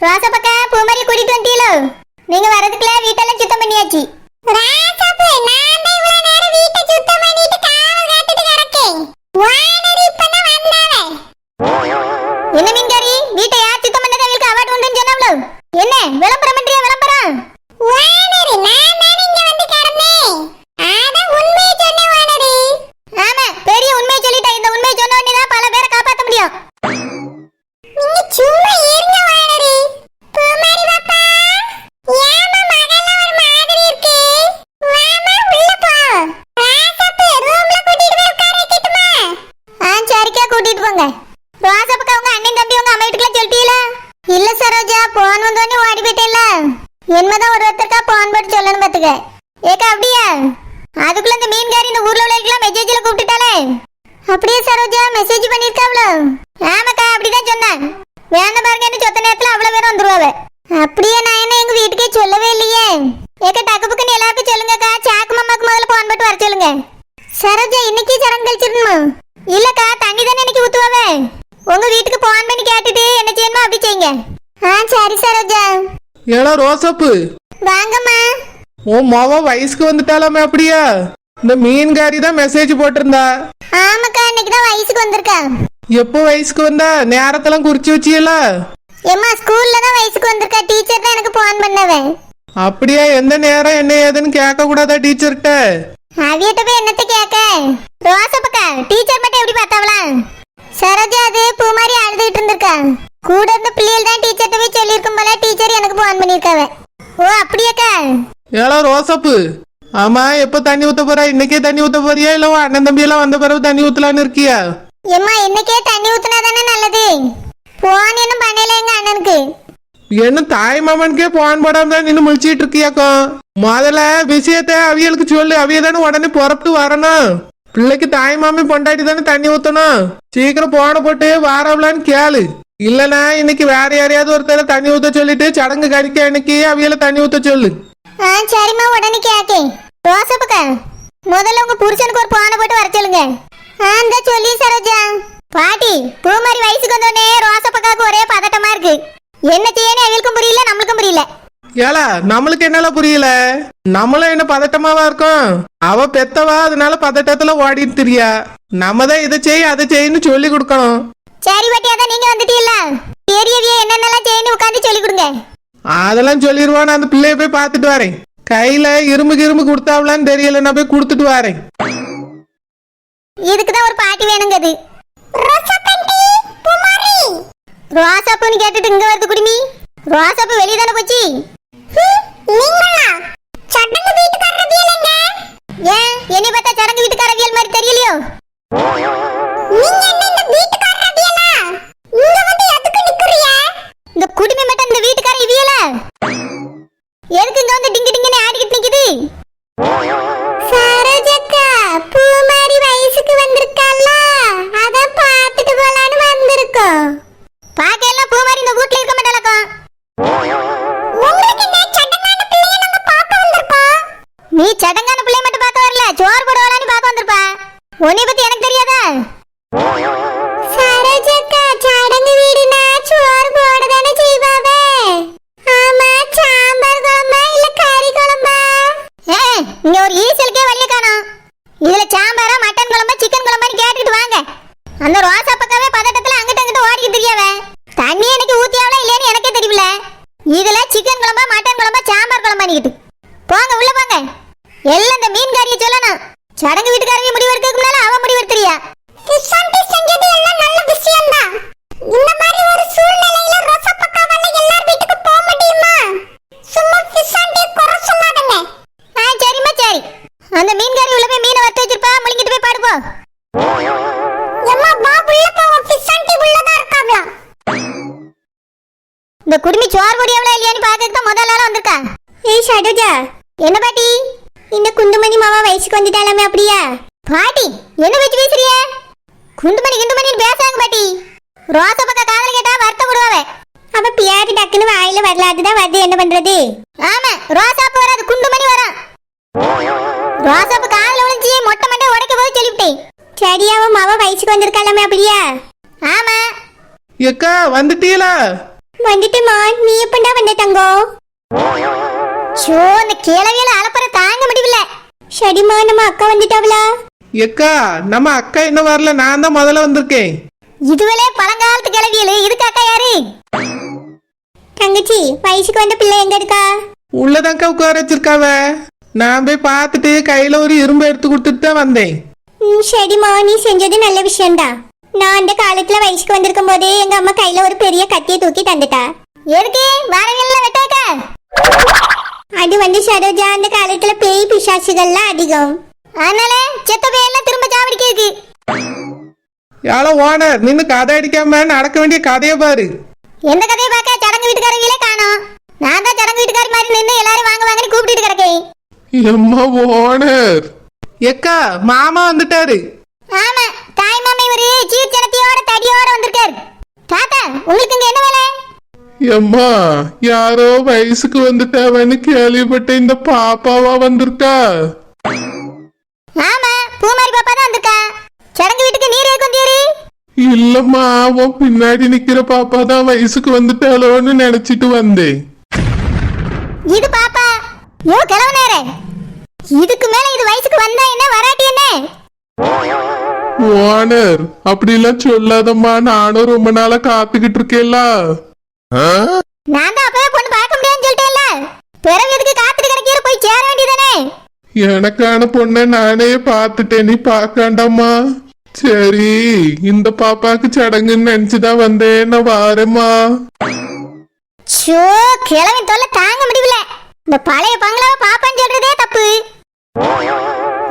ரோசா பக்கா பூமாரி கூட்டிட்டு வந்துட்டீங்களோ நீங்க வரதுக்குள்ள வீட்டெல்லாம் சுத்தம் பண்ணியாச்சு. ராசாப்பு நான் தான் இவ்வளவு நேரம் வீட்டை சுத்தம் பண்ணிட்டு காவல் காத்துட்டு கிடக்கேன். வானரி இப்பதான் வந்தாவே என்ன மீன்காரி வீட்டை யார் சுத்தம் பண்ணது எங்களுக்கு அவார்டு உண்டுன்னு சொன்னாவளோ என்ன விளம்பரம் பண்றியா விளம்பரம் வானரி நான் தான் இங்க வந்து கிடந்தேன் அத உண்மையை சொன்னேன் வானரி ஆமா பெரிய உண்மையை சொல்லிட்டா இந்த உண்மையை சொன்ன உடனே தான் பல பேரை காப்பாத்த முடியும் நீங்க சும்மா இருங்க வானரி பூமாரி பாப்பா ஏமா மகள்ல ஒரு மாதிரி இருக்கு வாமா உள்ள போ ராசப்பு ரூம்ல கூட்டிட்டு போய் உட்கார வைக்கட்டுமா ஆ சரிக்கா கூட்டிட்டு போங்க ரோசப்புக்கு அவங்க அண்ணன் தம்பி உங்க அம்மா வீட்டுக்குலாம் சொல்லிட்டீங்களா இல்ல சரோஜா போன் வந்தோடனே ஓடி போயிட்டேன்ல என்னதான் ஒரு ஒருத்தருக்கா போன் போட்டு சொல்லணும் பாத்துக்க ஏக்கா அப்படியா அதுக்குள்ள இந்த மீன்காரி இந்த ஊர்ல உள்ளவங்களுக்குலாம் மெசேஜ்ல கூப்பிட்டுட்டாலே அப்படியே சரோஜா மெசேஜ் பண்ணிருக்காவளோ? ஆமாக்கா அப்படிதான் சொன்னேன் வேண்டாம் பாருங்க என்ன சொத்த நேரத்துல அவ்வளவு பேரும் வந்துருவாவ. அப்படியே நான் என்ன எங்க வீட்டுக்கே சொல்லவே இல்லையே. ஏக்க டக்கு புக்குன்னு எல்லாருக்கும் சொல்லுங்கக்கா. சாக்கு மாமாக்கு முதல்ல போன் போட்டு வர சொல்லுங்க. சரோஜா இன்னைக்கு சரம் கழிச்சிடணுமா? இல்லக்கா தண்ணி தானே இன்னைக்கு ஊத்துவாவே? உங்க வீட்டுக்கு போன் பண்ணி கேட்டுட்டு என்ன செய்யணுமோ அப்படி செய்யுங்க. ஆ சரி சரோஜா. ஏடா ரோசப்பு? வாங்கம்மா. உன் மொவ வயசுக்கு வந்துட்டாலாமே அப்படியா? இந்த மீன்காரி தான் மெசேஜ் போட்டிருந்தா. ஆமாக்கா இன்னைக்கு தான் வயசுக்கு வந்திருக்கா. எப்போ வயசுக்கு வந்தா? நேரத்தெல்லாம் குறிச்சு வச்சியல ஏம்மா ஸ்கூல்ல தான் வயசுக்கு வந்திருக்கா. டீச்சர் தான் எனக்கு போன் பண்ணவன் அப்படியா எந்த நேரம் என்ன ஏதுன்னு கேட்க கூடாதா டீச்சர்கிட்ட? அவியிட்ட போய் என்னத்த கேட்க? ரோசப்பக்கா டீச்சர் மட்டும் எப்படி பார்த்தாவளா? சரோஜா அது பூ மாதிரி அழுதுகிட்டு இருந்திருக்கா. கூட இருந்த பிள்ளைகள் தான் டீச்சர்கிட்ட போய் சொல்லியிருக்கும் போல டீச்சர் எனக்கு போன் பண்ணியிருக்காவ. ஓ அப்படியாக்கா? ஏடா ரோசப்பு ஆமா எப்போ தண்ணி ஊத்த போறா? இன்னைக்கே தண்ணி ஊத்த போறியா? இல்ல அண்ணன் தம்பி எல்லாம் வந்த பிறகு தண்ணி ஊத்தலான்னு இருக்கியா? எம்மா இன்னைக்கே தண்ணி ஊத்துனா தானே நல்லது? போன் இன்னும் பண்ணல எங்க அண்ணனுக்கு. என்ன தாய் மாமனுக்கே போன் போடாம தான் நின்று முழிச்சிட்டு இருக்கியாக்கும் முதல்ல விஷயத்த அவியலுக்கு சொல்லு. அவிய தானே உடனே புறப்பட்டு வரணும். பிள்ளைக்கு தாய் மாமி பொண்டாட்டி தானே தண்ணி ஊத்தணும். சீக்கிரம் போன போட்டு வாரவலான்னு கேளு. இல்லனா இன்னைக்கு வேற யாரையாவது ஒருத்தர தண்ணி ஊத்த சொல்லிட்டு சடங்கு கடிக்க இன்னைக்கு அவியல தண்ணி ஊத்த சொல்லு. ஆ சரிம்மா உடனே கேக்கேன் ரோசப்பக்கா முதல்ல உங்க புருஷனுக்கு ஒரு போனை போட்டு வர சொல்லுங்க. ஆ இந்த சொல்லி சரோஜா. பாட்டி பூ மாதிரி வயசுக்கு வந்தோடனே ரோசப்பக்காவுக்கு ஒரே பதட்டமா இருக்கு. என்ன செய்யணும் எங்களுக்கும் புரியல நம்மளுக்கும் புரியல. ஏலா நம்மளுக்கு என்னலாம் புரியல? நம்மளும் என்ன பதட்டமாவா இருக்கும்? அவ பெத்தவா அதனால பதட்டத்துல ஓடிட்டு திரியா. நம்ம தான் இதை செய் அதை செய்யன்னு சொல்லி கொடுக்கணும். சரி பாட்டி அதான் நீங்க வந்துட்டீல்ல பெரியவிய என்னென்னலாம் செய்யணும் உட்காந்து சொல்லி கொடுங்க. அதெல்லாம் சொல்லிடுவான் நான் அந்த பிள்ளைய போய் பார்த்துட்டு வரேன். கையில இரும்பு கிரும்பு கொடுத்தாவலான்னு தெரியல நான் போய் கொடுத்துட்டு வரேன். இதுக்கு தான் ஒரு பாட்டி வேணுங்கிறது ரோசாப்பூன்னு கேட்டுட்டு இங்க வருது குடிமி. ரோசாப்பூ வெளியே தானே போச்சு? ஏன் என்னை பார்த்தா சடங்கு வீட்டுக்கார நீ சடங்கான பிள்ளை மட்டும் பார்க்க வரல. சோறு போடுவாளான்னு பார்க்க வந்திருப்பா. உன்னை பத்தி எனக்கு தெரியாதா? சரோஜக்கா சடங்கு வீடுனா சோறு போடதானே செய்வாவே? ஆமா சாம்பார் குழம்பா இல்ல கறி குழம்பா? இங்க ஒரு ஈசலுக்கே வழிய காணோம். இதுல சாம்பாரா மட்டன் குழம்பா சிக்கன் குழம்பான்னு கேட்டுக்கிட்டு வாங்க. அந்த ரோசா பக்கமே பதட்டத்துல அங்கிட்ட அங்கிட்ட ஓடிக்கிட்டு தெரியாவே தண்ணி எனக்கு ஊத்தியாவளா இல்லையான்னு எனக்கே தெரியல இதுல சிக்கன் குழம்பா மட்டன் குழம்பா சாம்பார் குழம்பானிக்கிட்டு போங்க உள்ள போங்க எல்லாம் இந்த மீன் காரிய சொல்லணும் சடங்கு வீட்டுக்காரங்க முடிவு எடுக்கிறதுக்கு முன்னால அவன் முடிவு எடுத்துறியா? செஞ்சது எல்லாம் நல்ல விஷயம் தான் இந்த மாதிரி ஒரு சூழ்நிலையில ரோசா பக்காவால எல்லார் வீட்டுக்கு போக முடியுமா? சும்மா பிசாண்டி குறை சொல்லாதங்க. ஆ சரிம்மா சரி. அந்த மீன்காரி உள்ள போய் மீனை வறுத்து வச்சிருப்பா முழுங்கிட்டு போய் பாடு போ எம்மா வா உள்ள போவோம் உள்ளதா இருக்காங்களா? இந்த குடுமி சோறு பொடியாவளா இல்லையான்னு பார்க்கறதுக்கு தான் முதல் ஆளா வந்திருக்கா. ஏய் ஷடுஜா. என்ன பாட்டி? இந்த குண்டுமணி மாமா வயசுக்கு வந்துட்டாலாமே அப்படியா? பாட்டி என்ன வச்சு பேசுறிய குண்டுமணி குண்டுமணி பேசாங்க பாட்டி. ரோசா பக்க காதல கேட்டா வருத்தம் விடுவாவே அப்ப பியாரி டக்குன்னு வாயில வரல அதுதான் வருது. என்ன பண்றது? ஆமா ரோசாப்பு வராது குண்டுமணி வரும் ரோசாப்பு காதல விழுந்துச்சு மொட்டை மண்டை உடைக்க போது சொல்லிவிட்டேன். சரியாவும் மாவ வயசுக்கு வந்திருக்காலாமே அப்படியா? ஆமா. எக்கா வந்துட்டீங்களா? வந்துட்டுமா நீ எப்பண்டா வந்த தங்கோ? ஷோ இந்த கிளவியில அலப்பற தாங்க முடியல. சரிம்மா நம்ம அக்கா வந்துட்டாவளா எக்கா நம்ம அக்கா இன்னும் வரல நான் தான் முதல்ல வந்திருக்கேன். இதுவளே பழங்காலத்து கிளவியலு இதுக்கு அக்கா யாரு? தங்கச்சி வயசுக்கு வந்த பிள்ளை எங்க இருக்கா? உள்ளதாக்கா உட்கார வச்சிருக்காவ. நான் போய் பார்த்துட்டு கையில ஒரு இரும்பு எடுத்து கொடுத்துட்டு தான் வந்தேன். ம், சரிம்மா நீ செஞ்சது நல்ல விஷயம்தான் நான் அந்த காலத்துல வயசுக்கு வந்திருக்கும் போதே எங்க அம்மா கையில ஒரு பெரிய கத்தியை தூக்கி தந்துட்டா. எதுக்கு? வாரவில்ல வெட்டாக்கா. அது வந்து சரோஜா அந்த காலத்துல பேய் பிசாசுகள்லாம் அதிகம். அதனால செத்த பேயெல்லாம் திரும்ப சாவடிக்கு யாழோ ஓனர் நின்னு கதை அடிக்காம நடக்க வேண்டிய கதையை பாரு. எந்த கதையை பார்க்க? சடங்கு வீட்டுக்காரங்களே காணோம். நான் தான் சடங்கு வீட்டுக்காரி மாதிரி நின்று எல்லாரும் வாங்க வாங்கன்னு கூப்பிட்டு கிடக்கேன். எம்மா ஓனர். எக்கா மாமா வந்துட்டாரு. ஆமா தாய் மாமா இவரு சீர்ச்சனத்தையோட தடியோட வந்திருக்காரு. தாத்தா உங்களுக்கு இங்க என்ன வேலை? எம்மா யாரோ வயசுக்கு வந்துட்டாவன்னு கேள்விப்பட்ட இந்த பாப்பாவா வந்திருக்கா? ஆமா பூமாரி பாப்பா தான் வந்திருக்கா. சடங்கு வீட்டுக்கு நீர் வந்தீரு இல்லம்மா அவன் பின்னாடி நிக்கிற பாப்பா தான் வயசுக்கு வந்துட்டாளோன்னு நினைச்சிட்டு வந்தேன். இது பாப்பா. யோ கிளவு நேர இதுக்கு மேல இது வயசுக்கு வந்தா என்ன வராட்டி என்ன? ஓனர் அப்படிலாம் சொல்லாதம்மா நானும் ரொம்ப நாளா காத்துக்கிட்டு இருக்கேல்ல நான் தான் அப்பவே பொண்ணு பார்க்க முடியாதுன்னு சொல்லிட்டேன்ல. பிறகு எதுக்கு காத்துட்டு கிடைக்கிற? போய் சேர வேண்டியதானே எனக்கான பொண்ணை நானே பார்த்துட்டேன். நீ பார்க்காண்டாம்மா சரி இந்த பாப்பாக்கு சடங்குன்னு நினைச்சுதான் வந்தேன். நான் வாரேம்மா. ஷோ கிழவன் தொல்லை தாங்க முடியல. இந்த பழைய பங்களாவை பாப்பான்னு சொல்றதே தப்பு.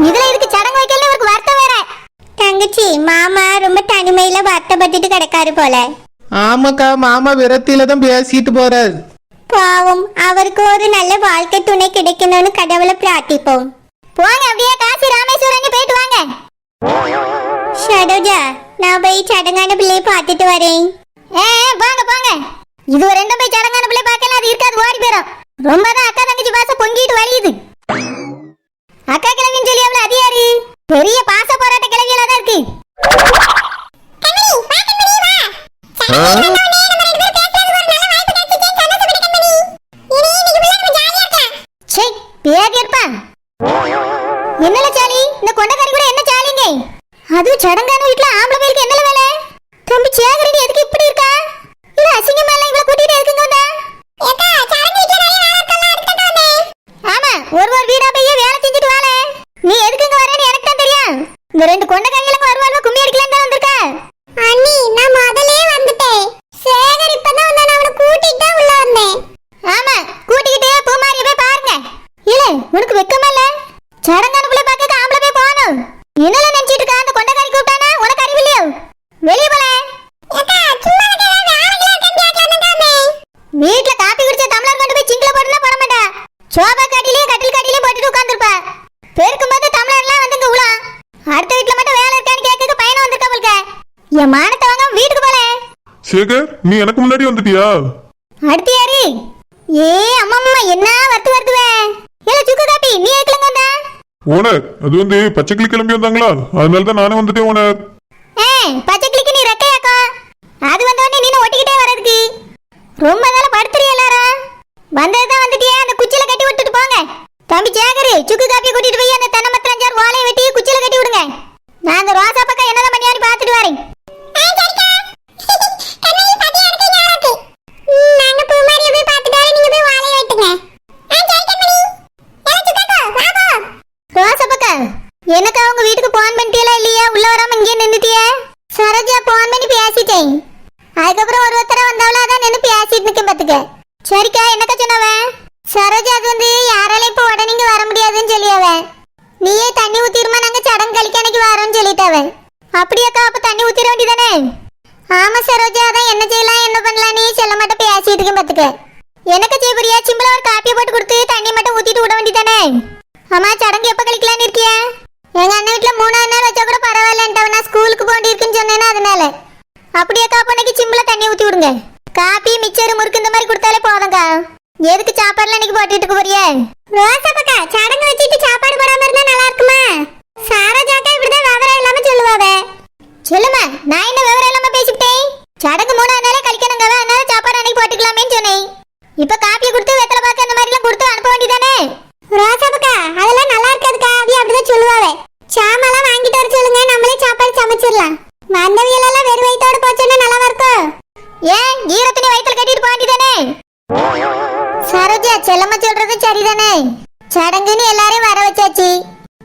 இதுல இதுக்கு சடங்கு வைக்கல இவருக்கு வருத்தம் வேற. தங்கச்சி மாமா ரொம்ப தனிமையில வருத்தப்பட்டுட்டு கிடக்காரு போல. ஆமாக்கா மாமா விரத்தில தான் பேசிட்டு போறாரு. பாவம் அவருக்கு ஒரு நல்ல வாழ்க்கை துணை கிடைக்கணும்னு கடவுளை பிரார்த்திப்போம். போங்க அப்படியே காசி ராமேஸ்வரன் போயிட்டு வாங்க. ஷடோஜா நான் போய் சடங்கான பிள்ளையை பார்த்துட்டு வரேன். ஏ போங்க போங்க. இது ரெண்டும் போய் சடங்கான பிள்ளை பார்க்கல அது இருக்காது ஓடி போயிடும் ரொம்ப தான் அக்கா தங்கச்சி பாசம் பொங்கிட்டு வலியுது. அக்கா கிழங்குன்னு சொல்லி அவள அது யாரு? பெரிய பாச போராட்ட கிழவியலா தான் இருக்கு. என்னல சாலி இந்த கொண்டக்காரி கூட என்ன சாலிங்க அது சடங்கான வீட்ல ஆம்பளை பேருக்கு என்னல வேலை தம்பி சேகரடி எதுக்கு இப்படி இருக்கா இல்ல அசிங்கமா எல்லாம் இவ்வளவு கூட்டிட்டு எதுக்குங்க வந்தா ஆமா ஒரு ஒரு வீடா போய் வேலை செஞ்சுட்டு வாழ நீ எதுக்குங்க வரேன்னு எனக்கு தான் தெரியும் இந்த ரெண்டு கொண்டக்காரிகளும் வருவாள்வா கும்மி அடிக்கலாம் தான் வந்திருக்கா அண்ணி நான் முதல்லயே வந்துட்டேன் சேகர் இப்பதான் வந்தான் அவனை கூட்டிட்டு தான் உள்ள வந்தேன் ஆமா கூட்டிக்கிட்டே பூமாரிய போய் பாருங்க இல்ல உனக்கு வெக்கமா இல்ல சடங்கான புள்ள பார்க்க ஆம்பளை போய் போகணும் என்னல நினைச்சிட்டு இருக்கா அந்த கொண்டக்காரி கூப்பிட்டானா உனக்கு அறிவு இல்லையோ வெளிய போல வீட்ல காப்பி குடிச்ச டம்ளர் கொண்டு போய் சிங்கில போட்டுனா போட மாட்டா சோபா காட்டிலையும் கட்டில் காட்டிலையும் போட்டுட்டு உட்கார்ந்திருப்பா பெருக்கும் போது டம்ளர்லாம் வந்து இங்க உலாம் அடுத்த வீட்ல மட்டும் வேலை இருக்கான்னு கேட்க பையன் வந்திருக்கா போல்க என் மானத்தை வாங்க வீட்டுக்கு போல சேகர் நீ எனக்கு முன்னாடி வந்துட்டியா? அடுத்து யாரு? ஏ அம்மம்மா என்ன வறுத்து வருதுவே ஏல சுக்கு காப்பி நீ ஏக்கலங்க வந்தா? ஓனர் அது வந்து பச்சைக்கிளி கிளம்பி வந்தாங்களா? அதனால தான் நானே வந்துட்டேன் ஓனர். ஏ பச்சை கிளிக்கு நீ ரெக்கையாக்கா? அது வந்த உடனே நீ ஒட்டிக்கிட்டே வரதுக்கு ரொம்ப நாளா படுத்துறிய எல்லாரும் வந்ததுதான் வந்துட்டியே? அந்த குச்சில கட்டி விட்டுட்டு போங்க. தம்பி சேகரு சுக்கு காப்பி கூட்டிட்டு போய் அந்த தென்னை மரத்துல அஞ்சாறு வாழையை வெட்டி குச்சில கட்டி விடுங்க. நான் அந்த ரோசா பக்கம் என்னதான் பண்ணியான்னு பார்த்துட்டு வரேன் நாங்க பூமாரியை போய் பார்த்துட்டு வரேன் நீங்க போய் வாழையை வெட்டுங்க ரோசப்பக்கா எனக்கு அவங்க வீட்டுக்கு போன் பண்ணிட்டியலா இல்லையா உள்ள வராம இங்கே நின்னுட்டியே சரோஜா போன் பண்ணி பேசிட்டேன் அதுக்கப்புறம் ஒரு ஒருத்தர வந்தவள அதான் நின்று பேசிட்டு நிற்கும் பார்த்துக்க சரிக்கா என்னக்கா சொன்னவன் சரோஜா அது வந்து யாராலையும் இப்போ உடனே இங்க வர முடியாதுன்னு சொல்லியவன் நீயே தண்ணி ஊத்திருமா நாங்க சடங்கு வரேன்னு அன்னைக்கு சொல்லிட்டவன் அப்படியாக்கா அப்ப தண்ணி ஊத்திர வேண்டியதானே? ஆமா சரோஜா அதான் என்ன செய்யலாம் என்ன பண்ணலாம் நீ செல்ல மட்டும் பேசிட்டு இருக்கேன் பாத்துக்க. எனக்கு ஜெயபுரியா சிம்பிளா ஒரு காப்பியை போட்டு கொடுத்து தண்ணி மட்டும் ஊத்திட்டு விட வேண்டியதானே? ஆமா சடங்கு எப்ப கழிக்கலாம்னு இருக்கியா? எங்க அண்ணன் வீட்டுல மூணாவது நாள் வச்சா கூட பரவாயில்லன்ட்டு நான் ஸ்கூலுக்கு போண்டி இருக்குன்னு சொன்னேன்னா அதனால. அப்படியே காப்பனைக்கு சிம்பிளா தண்ணி ஊத்தி விடுங்க. காப்பி மிச்சர் முறுக்கு இந்த மாதிரி கொடுத்தாலே போதும்க்கா. எதுக்கு சாப்பாடுலாம் இன்னைக்கு போட்டுட்டு போறியே? ரோசா பக்கா சடங்கு வச்சுட்டு சாப்பாடு போடாம இருந்தா நல்லா இருக்கும்? நான் என்ன விவரம் இல்லாம பேசிவிட்டேன்? சடங்கு மூணாவது நாளே கழிக்கணுங்க அதனால சாப்பாடு அன்னைக்கு போட்டு சாப்பிட்டுக்கலாமேன்னு சொன்னேன். இப்ப காப்பியை கொடுத்து வெத்தலை பாக்கு அந்த மாதிரி எல்லாம் கொடுத்து அனுப்ப வேண்டியதானே? ரோசாபக்கா அதெல்லாம் நல்லா இருக்காதுக்கா அவி அப்படிதான் சொல்லுவாவே. சாமெல்லாம் வாங்கிட்டு வர சொல்லுங்க நம்மளே சாப்பாடு சமைச்சிடலாம். வந்தவியலெல்லாம் வெறும் வயித்தோட போச்சோன்னா நல்லா இருக்கும்? ஏன் ஈரத்துணி வயித்துல கட்டிட்டு போக வேண்டியதானே? சரோஜா செல்லம்மா சொல்றது சரிதானே? சடங்குன்னு எல்லாரையும் வர வச்சாச்சு.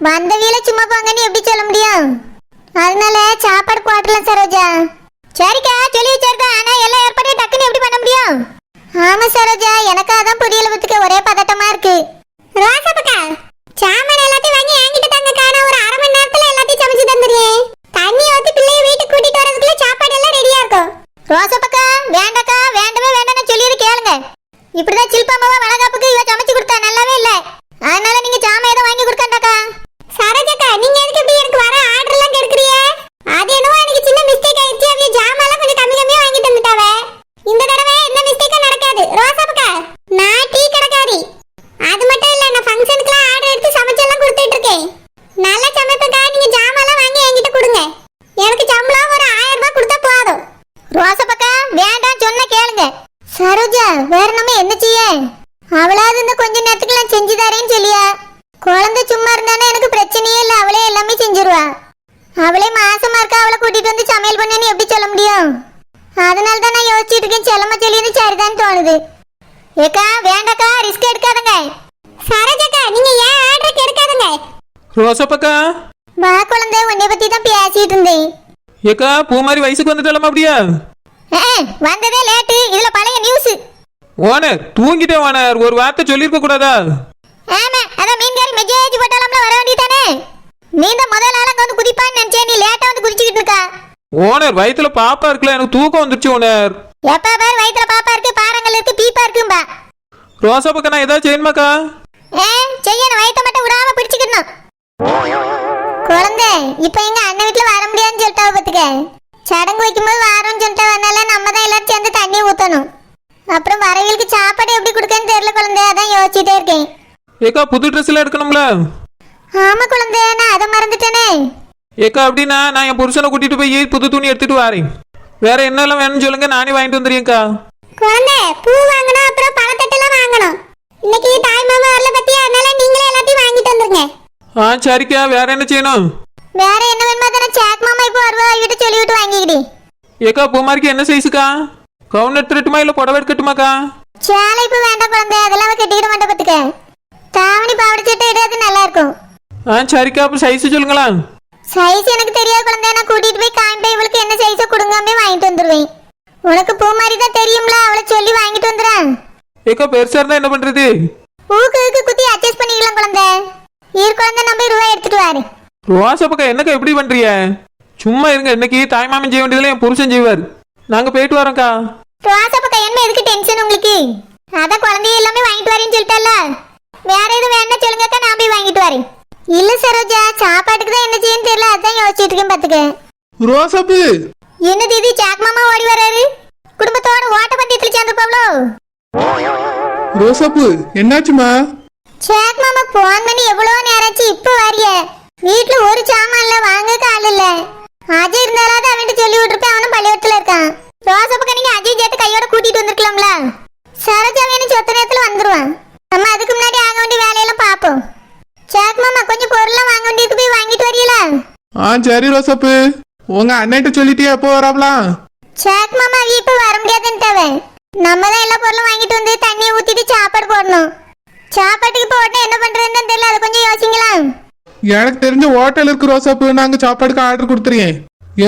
வந்தவியல சும்மா போங்கன்னு எப்படி சொல்ல முடியும்? அதனால சாப்பாடு போட்டலாம் சரோஜா. சரிக்கா சொல்லி வச்சிருக்கா ஆனா எல்லா ஏற்பாடையும் டக்குன்னு எப்படி பண்ண முடியும்? ஆமா சரோஜா. எனக்கு அதான் புரியல பத்துக்க ஒரே பதட்டமா இருக்கு. ரோசப்பக்கா சாமான் எல்லாத்தையும் வாங்கி என்கிட்ட தங்க நான் ஒரு அரை மணி நேரத்துல எல்லாத்தையும் சமைச்சு தந்துடுறேன். தண்ணி ஊத்தி பிள்ளைய வீட்டுக்கு கூட்டிட்டு வரதுக்குள்ள சாப்பாடு எல்லாம் ரெடியா இருக்கும் ரோசப்பக்கா வேண்டாக்கா வேண்டவே வேண்டாம்னு சொல்லியது கேளுங்க இப்படிதான் சில்பாமாவா வளகாப்புக்கு இவ சமைச்சு கொடுத்தா நல்லாவே இல்ல அதனால நீங்க ஜாமான் ஏதோ வாங்கி கொடுக்கண்டாக்கா சரோஜாக்கா நீங்க எதுக்கு இப்படி எனக்கு வர ஆர்டர் எல்லாம் கெடுக்குறிய அது என்னவோ எனக்கு சின்ன மிஸ்டேக் ஆயிடுச்சு அவிய ஜாமான் எல்லாம் கொஞ்சம் கம்மி கம்மியா வாங்கி தந்துட்டாவே இந்த தடவை எந்த மிஸ்டேக்கும் நடக்காது ரோசாப்பக்கா நான் டீ கடைக்காரி அது மட்டும் இல்ல நான் ஃபங்க்ஷனுக்குலாம் ஆர்டர் எடுத்து சமைச்செல்லாம் கொடுத்துட்டு இருக்கேன் நல்லா சமைப்பேக்கா நீங்க ஜாமான்லாம் வாங்கி என்கிட்ட கொடுங்க எனக்கு சம்பளம் ஒரு ஆயிரம் ரூபாய் கொடுத்தா போதும் ரோசப்பக்கா வேண்டாம் சொன்ன கேளுங்க சரோஜா வேற நம்ம என்ன செய்ய அவளாவது இந்த கொஞ்ச நேரத்துக்கு நான் செஞ்சு தரேன்னு சொல்லியா குழந்தை சும்மா இருந்தானே எனக்கு பிரச்சனையே இல்லை அவளே எல்லாமே செஞ்சிருவா அவளே மாசமா இருக்கா அவளை கூட்டிட்டு வந்து சமையல் பண்ணேன்னு எப்படி சொல்ல முடியும் அதனால தான் நான் யோசிச்சுட்டு இருக்கேன் செல்லம்மா சொல்லியது சரிதான் தோணுது ஏக்கா வேண்டாக்கா ரிஸ்க் எடுக்காதங்க சரோஜாக்கா நீங்க ஏன் ஆர்டருக்கு எடுக்காதங்க ரோசப்பக்கா? வா குழந்தை உன்னை பத்தி தான் பேசிட்டு இருந்தேன் ஏக்கா பூ மாதிரி வயசுக்கு வந்துட்டாலாமா அப்படியா? வந்ததே லேட்டு. இதுல பழைய நியூஸ் ஓனர் தூங்கிட்டே ஓனர். ஒரு வார்த்தை சொல்லியிருக்க கூடாதா? ஆமா அதான் மீன்காரி மெசேஜ் போட்டாலும்ல வர வேண்டியதானே? நீ தான் முதல் ஆளங்க வந்து குதிப்பான்னு நினைச்சேன். நீ லேட்டா வந்து குதிச்சுக்கிட்டு இருக்கா? ஓனர் வயித்துல பாப்பா இருக்குல்ல எனக்கு தூக்கம் வந்துருச்சு ஓனர். எப்ப பாரு வயித்துல பாப்பா இருக்கு பாறங்கள் இருக்கு பீப்பா இருக்கும்பா. ரோசப்பக்கா நான் ஏதாவது செய்யணுமாக்கா? ஏ செய்யணும். வயித்த மட்டும் விடாம பிடிச்சுக்கணும் குழந்தை இப்ப எங்க அண்ணன் வீட்டுல வர முடியாதுன்னு சொல்லிட்டா பத்துக்க. சடங்கு வைக்கும்போது வாரோம்னு சொல்லிட்டு வந்தால நம்ம தான் எல்லாரும் சேர்ந்து தண்ணி ஊத்தணும். அப்புறம் வரவியலுக்கு சாப்பாடு எப்படி கொடுக்கன்னு தெரியல குழந்தை அதான் யோசிச்சுட்டே இருக்கேன். ஏக்கா புது ட்ரெஸ் எல்லாம் எடுக்கணும்ல? ஆமா குழந்தை நான் அதை மறந்துட்டேனே. ஏக்கா அப்படின்னா நான் என் புருஷனை கூட்டிட்டு போய் புது துணி எடுத்துட்டு வரேன். வேற என்னெல்லாம் வேணும்னு சொல்லுங்க நானே வாங்கிட்டு வந்துடுறேன்க்கா. குழந்தை பூ வாங்கணும் அப்புறம் பழத்தட்டெல்லாம் வாங்கணும். இன்னைக்கு தாய் மாமா வரல பத்தியா? அதனால நீங்களே எல்லாத்தையும் வாங்கிட்டு வந்துருங்க ஆ சரிக்கா. வேற என்ன செய்யணும்? வேற என்ன வேணுமா தானே? சேக் மாமா இப்போ வருவா. அவகிட்ட சொல்லிவிட்டு வாங்கிக்கிடி. ஏக்கா பூமாரிக்கு என்ன சைஸுக்கா கவுன் எடுத்துட்டுமா இல்ல புடவை எடுக்கட்டுமாக்கா? சேலை இப்போ வேண்டாம் குழந்தை. அதெல்லாம் அவ கட்டிக்கிட மாட்டே பத்துக்க. தாவணி பாவாடை சட்டை எடுத்து நல்லா இருக்கும். ஆ சரிக்கா. அப்ப சைஸ் சொல்லுங்களா? சைஸ் எனக்கு தெரியாது குழந்தை. நான் கூட்டிட்டு போய் காமிப்பேன் இவளுக்கு என்ன சைஸை கொடுங்காமே வாங்கிட்டு வந்துருவேன். உனக்கு பூ மாதிரி தான் தெரியும்ல. அவளை சொல்லி வாங்கிட்டு வந்துடுறேன். ஏக்கா பெருசா இருந்தா என்ன பண்றது? பூக்கு இருக்கு குத்தி அட்ஜஸ்ட் பண்ணிக்கலாம் குழந்தை. ஈர் குழந்தை நம்ம ரூபாய் எடுத்துட்டு வாரு. ரோசப்பக்கா என்னக்கா எப்படி பண்றீங்க? சும்மா இருங்க இன்னைக்கு தாய் மாமன் செய்ய வேண்டியதுல என் புருஷன் செய்வார். நாங்க போயிட்டு வரோம்க்கா. ரோசா என்ன எதுக்கு டென்ஷன் உங்களுக்கு? அதான் குழந்தைய எல்லாமே வாங்கிட்டு வரேன்னு சொல்லிட்டல வேற எதுவும் வேணா சொல்லுங்கக்கா நான் போய் வாங்கிட்டு வரேன். இல்ல சரோஜா சாப்பாட்டுக்கு தான் என்ன செய்யன்னு தெரியல அதான் யோசிச்சுட்டு இருக்கேன் பாத்துக்க. ரோசப்பு என்ன தீதி சாக் மாமா ஓடி வராரு? குடும்பத்தோட ஓட்ட பந்தயத்துல சேர்ந்துருப்பாங்களோ ரோசப்பு என்னாச்சுமா சாக் மாமா போன் பண்ணி எவ்வளவு நேரம் ஆச்சு இப்ப வரிய? வீட்டுல ஒரு சாமான்ல வாங்க ஆள் இல்ல. அஜய் இருந்தாலாவது அவன்கிட்ட சொல்லி விட்டுருப்பேன். அவனும் பள்ளிக்கூடத்துல இருக்கான். ரோசப்புக்கு நீங்க அஜய் சேர்த்து கையோட கூட்டிட்டு வந்திருக்கலாம்ல? சரோஜா வேணும் சொத்த நேரத்துல வந்துருவான். நம்ம அதுக்கு முன்னாடி ஆக வேண்டிய வேலையெல்லாம் பாப்போம் சாக் மாமா கொஞ்சம் பொருள்லாம் வாங்க வேண்டியதுக்கு போய் வாங்கிட்டு வரீங்களா ஆ சரி ரோசப்பு. உங்க அண்ணன்ட்ட சொல்லிட்டியா எப்போ வராப்லாம் சாக் மாமா இப்ப வர முடியாதுன்ட்டாவே நம்ம தான் எல்லா பொருளும் வாங்கிட்டு வந்து தண்ணியை ஊத்திட்டு சாப்பாடு போடணும். சாப்பாட்டுக்கு இப்போ உடனே என்ன பண்றதுன்னு தான் தெரியல. அதை கொஞ்சம் யோசிங்களா எனக்கு தெரிஞ்ச ஹோட்டல் இருக்கு ரோசப்பு நாங்க சாப்பாடுக்கு ஆர்டர் கொடுத்துருக்கேன்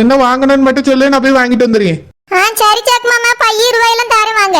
என்ன வாங்கணும்னு மட்டும் சொல்லு நான் போய் வாங்கிட்டு வந்துடுறேன். ஆ சரி சாக் மாமா. பைய ரூபாயெல்லாம் தரேன் வாங்க.